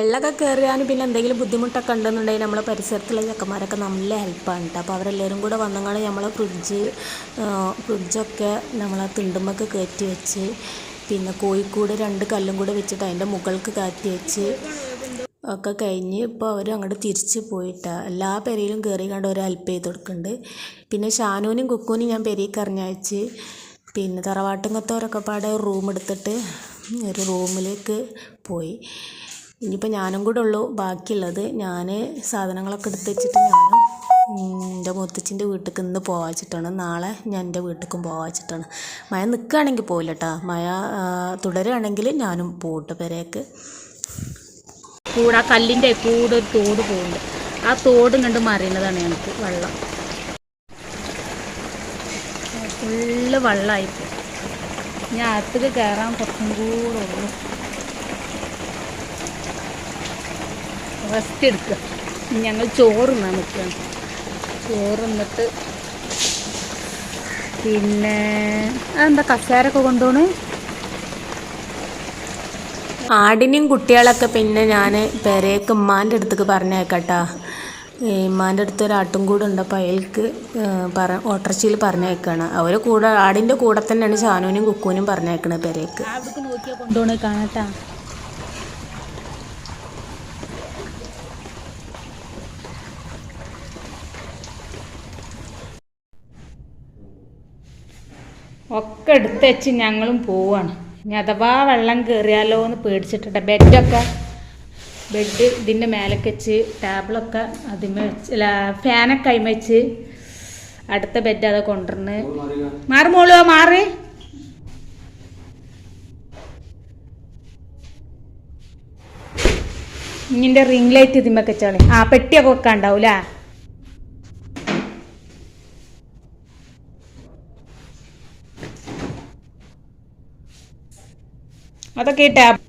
വെള്ളമൊക്കെ കയറിയാലും പിന്നെ എന്തെങ്കിലും ബുദ്ധിമുട്ടൊക്കെ ഉണ്ടെന്നുണ്ടെങ്കിൽ നമ്മളെ പരിസരത്തുള്ള ചെക്കന്മാരൊക്കെ നല്ല ഹെൽപ്പാണ് കേട്ടോ അപ്പോൾ അവരെല്ലാവരും കൂടെ വന്നങ്ങാണ്ട് നമ്മളെ ഫ്രിഡ്ജ് ഫ്രിഡ്ജൊക്കെ നമ്മളെ തിണ്ടുമ്മൊക്കെ കയറ്റി വെച്ച് പിന്നെ കോഴിക്കൂട് രണ്ട് കല്ലും കൂടെ വെച്ചിട്ട് അതിന്റെ മുകൾക്ക് കയറ്റി വെച്ച് ഒക്കെ കഴിഞ്ഞ് ഇപ്പോൾ അവർ അങ്ങോട്ട് തിരിച്ച് പോയിട്ടാണ് എല്ലാ പെരയിലും കയറി കണ്ട് ഒരു ഹെൽപ്പ് ചെയ്ത് കൊടുക്കുന്നുണ്ട് പിന്നെ ഷാനൂനും കുക്കൂനും ഞാൻ പെരയിൽ കറിഞ്ഞയച്ച് പിന്നെ തറവാട്ടുങ്കത്തോരൊക്കെ പാടെ റൂം എടുത്തിട്ട് ഒരു റൂമിലേക്ക് പോയി. ഇനിയിപ്പോൾ ഞാനും കൂടെ ഉള്ളൂ. ബാക്കിയുള്ളത് ഞാൻ സാധനങ്ങളൊക്കെ എടുത്ത് വെച്ചിട്ട് ഞാനും എന്റെ മുത്തച്ഛന്റെ വീട്ടിലേക്ക് ഇന്ന് പോവാച്ചിട്ടാണ് വെച്ചിട്ടാണ്. നാളെ ഞാൻ എന്റെ വീട്ടിലേക്കും പോവാച്ചിട്ടാണ് വെച്ചിട്ടാണ്. മഴ നിൽക്കുകയാണെങ്കിൽ പോകില്ല കേട്ടോ മഴ തുടരുകയാണെങ്കിൽ ഞാനും പോട്ട് പെരേക്ക്. കൂടെ കല്ലിന്റെ കൂടെ ഒരു തോട് പോകുന്നുണ്ട് ആ തോട് കണ്ട് മറിയുന്നതാണ് ഞങ്ങൾക്ക് വെള്ളം. ഫുള്ള് വെള്ളമായിപ്പോൾ ഞാൻ അകത്തേക്ക് കയറാൻ കുറച്ചും കൂടെ ഉള്ളു. റെസ്റ്റ് എടുക്കുക. ഞങ്ങൾ ചോറ് തിന്നാൻ നിൽക്കുകയാണ്. ചോറ് എന്നിട്ട് പിന്നെ അതെന്താ കസേരൊക്കെ കൊണ്ടുപോണ്? ആടിനെയും കുട്ടികളൊക്കെ പിന്നെ ഞാൻ പെരേക്ക് ഉമ്മാന്റെ അടുത്തേക്ക് പറഞ്ഞേക്കട്ടാ. ഇമ്മാന്റെ അടുത്ത് ഒരു ആട്ടും കൂടെ ഉണ്ട്. അപ്പോൾ അയാൾക്ക് പറ ഓട്ടർച്ചിയിൽ പറഞ്ഞേക്കാണ്. അവർ കൂടെ ആടിന്റെ കൂടെ തന്നെയാണ് ഷാനുവിനും കുക്കൂനും പറഞ്ഞേക്കണത് പെരേക്ക്. കൊണ്ടുപോണേ കാണാട്ടാ. ഒക്കെ എടുത്ത് വെച്ച് ഞങ്ങളും പോവാണ്. ഇനി അഥവാ വെള്ളം കയറിയാലോ എന്ന് പേടിച്ചിട്ടുണ്ട്. ബെഡൊക്കെ ബെഡ് ഇതിന്റെ മേലൊക്കെ വെച്ച് ടേബിളൊക്കെ അതിമേ വെച്ച് അല്ല ഫാനൊക്കെ അതിന്മേ വെച്ച് അടുത്ത ബെഡ് അത് കൊണ്ടുവന്ന് മാറി മോളോ മാറി. ഇങ്ങനെ റിംഗ് ലൈറ്റ് ഇതിമൊക്കെ വെച്ചോളി. ആ പെട്ടിയൊക്കെ വെക്കാൻ അതൊക്കെ ഈ ടാബ്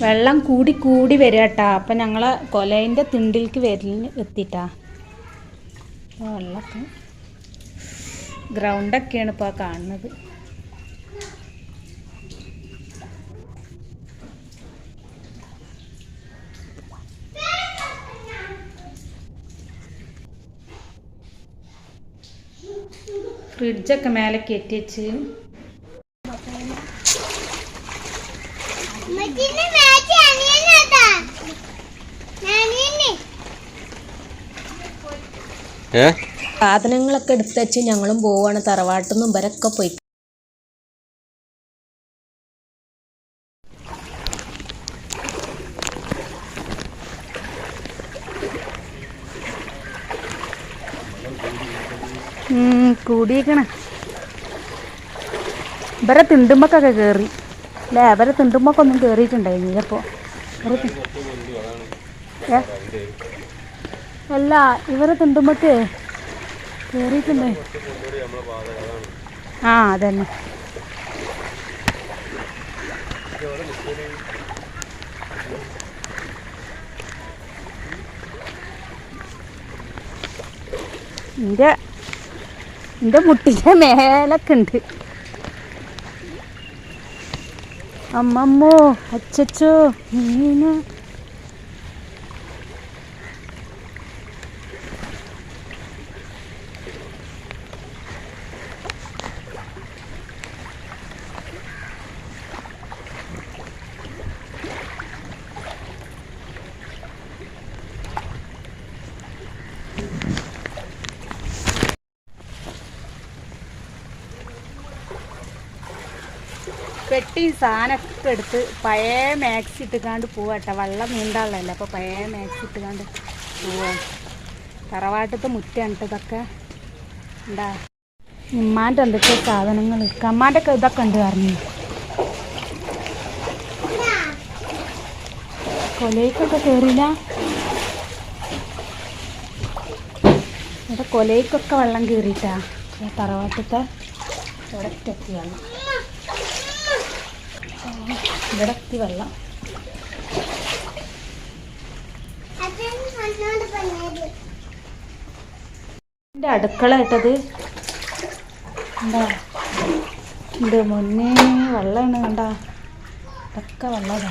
വെള്ളം കൂടി കൂടി വരിക കേട്ടാ അപ്പം ഞങ്ങൾ കൊലേന്റെ തിണ്ടിലേക്ക് വരലിന് എത്തിട്ടാ. വെള്ളമൊക്കെ ഗ്രൗണ്ടൊക്കെയാണ് ഇപ്പോൾ കാണുന്നത്. ഫ്രിഡ്ജൊക്കെ മേലെ കയറ്റി വെച്ച്. ഏ? സാധനങ്ങളൊക്കെ എടുത്ത് വെച്ച് ഞങ്ങളും പോവാണ്. തറവാട്ടിൽ നിന്നും ഇവരൊക്കെ പോയി. കൂടിയേക്കണ ഇവരെ തിണ്ടുമ്പക്കൊക്കെ കയറി അല്ലേ അവരെ തിണ്ടുമ്പൊക്കെ ഒന്നും കയറിയിട്ടുണ്ടായിരുന്നില്ല അപ്പോൾ അല്ല ഇവരെ തിണ്ടുമ്പക്ക് കയറിയിട്ടുണ്ടേ ആ അതന്നെ. എന്റെ എന്റെ മുട്ടിന്റെ മേലൊക്കെ ഉണ്ട് അമ്മമ്മോ അച്ചച്ചോ മീന. പെട്ടി സാധനമൊക്കെ എടുത്ത് പഴയ മാക്സി ഇട്ടുകാണ്ട് പോവാട്ടെ വെള്ളം നീണ്ടാളല്ല അപ്പോൾ പഴയ മാക്സി ഇട്ടുകാണ്ട് പോവാ. തറവാട്ടത്തെ മുറ്റാണ് ഇതൊക്കെ. എന്താ? ഉമ്മാന്റെ എന്തൊക്കെ സാധനങ്ങൾ. കമ്മാന്റെ ഒക്കെ ഇതൊക്കെ ഉണ്ട് പറഞ്ഞു. കൊലയ്ക്കൊക്കെ കയറില്ല ഇവിടെ കൊലയ്ക്കൊക്കെ വെള്ളം കയറിയിട്ടാ തറവാട്ടത്തെ ഇവിടെ എത്തി വെള്ളം. എന്റെ അടുക്കള ഇട്ടത് എന്താ? എന്റെ മുന്നേ വെള്ളമാണ് കണ്ട. ഇതൊക്കെ വെള്ളമാണ്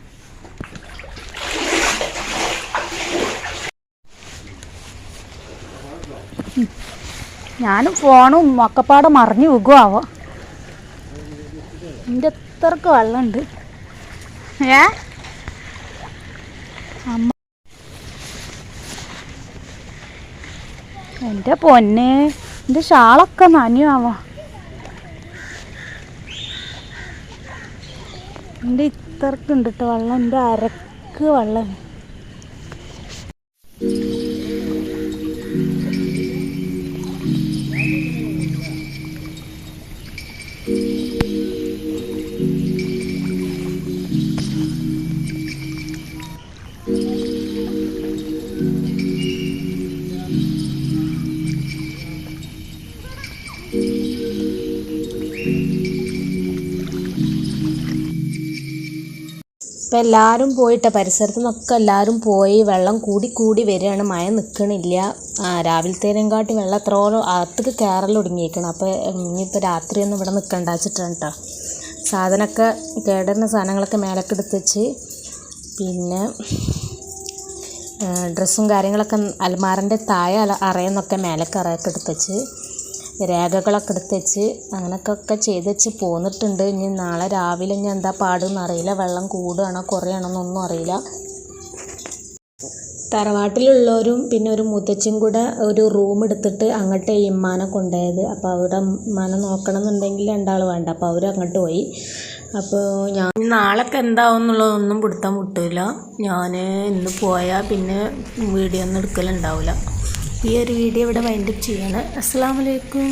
ഞാനും ഫോണും ഒക്കെപ്പാടെ മറിഞ്ഞു പോകുമാവോ എന്റെ എത്രക്ക് വെള്ളമുണ്ട് ഏ? അമ്മ. എന്റെ പൊന്നെ എന്റെ ഷാളൊക്കെ നനയാവോ. എന്റെ ഇത്രക്കുണ്ട് കേട്ടോ വെള്ളം എന്റെ അരക്ക് വെള്ളം. ഇപ്പം എല്ലാവരും പോയിട്ട് പരിസരത്തു നിന്നൊക്കെ എല്ലാവരും പോയി വെള്ളം കൂടി കൂടി വരികയാണ്. മഴ നിൽക്കണില്ല ആ രാവിലത്തേനും കാട്ടി വെള്ളം എത്രയോളം അകത്തേക്ക് കയറൽ ഒടുങ്ങിയിരിക്കണം അപ്പോൾ ഇനിയിപ്പോൾ രാത്രിയൊന്നും ഇവിടെ നിൽക്കണ്ട വെച്ചിട്ടാണ് കേട്ടോ സാധനമൊക്കെ കേടുന്ന സാധനങ്ങളൊക്കെ മേലൊക്കെ എടുത്ത് വെച്ച് പിന്നെ ഡ്രസ്സും കാര്യങ്ങളൊക്കെ അലമാറിന്റെ താഴെ അല അറയെന്നൊക്കെ മേലൊക്കെ അറയൊക്കെ എടുത്ത് വെച്ച് രേഖകളൊക്കെ എടുത്ത് വെച്ച് അങ്ങനെയൊക്കെ ചെയ്ത് വെച്ച് പോന്നിട്ടുണ്ട്. ഇനി നാളെ രാവിലെ ഇനി എന്താ പാടും അറിയില്ല. വെള്ളം കൂടുകയാണോ കുറയാണോ എന്നൊന്നും അറിയില്ല. തറവാട്ടിലുള്ളവരും പിന്നെ ഒരു മുത്തച്ഛൻ കൂടെ ഒരു റൂം എടുത്തിട്ട് അങ്ങോട്ട് ഇമ്മാനെ കൊണ്ടുപോയത്. അപ്പോൾ അവിടെ ഉമ്മാനെ നോക്കണം എന്നുണ്ടെങ്കിൽ രണ്ടാൾ വേണ്ട. അപ്പോൾ അവർ അങ്ങോട്ട് പോയി. അപ്പോൾ ഞാൻ നാളൊക്കെ എന്താവും എന്നുള്ളതൊന്നും പിടുത്തം മുട്ടില്ല ഞാൻ ഇന്ന് പോയാൽ പിന്നെ വീഡിയോ ഒന്നും എടുക്കലുണ്ടാവില്ല ഈ ഒരു വീഡിയോ ഇവിടെ വൈൻഡപ്പ് ചെയ്യാണ്. അസ്സാം വലൈക്കും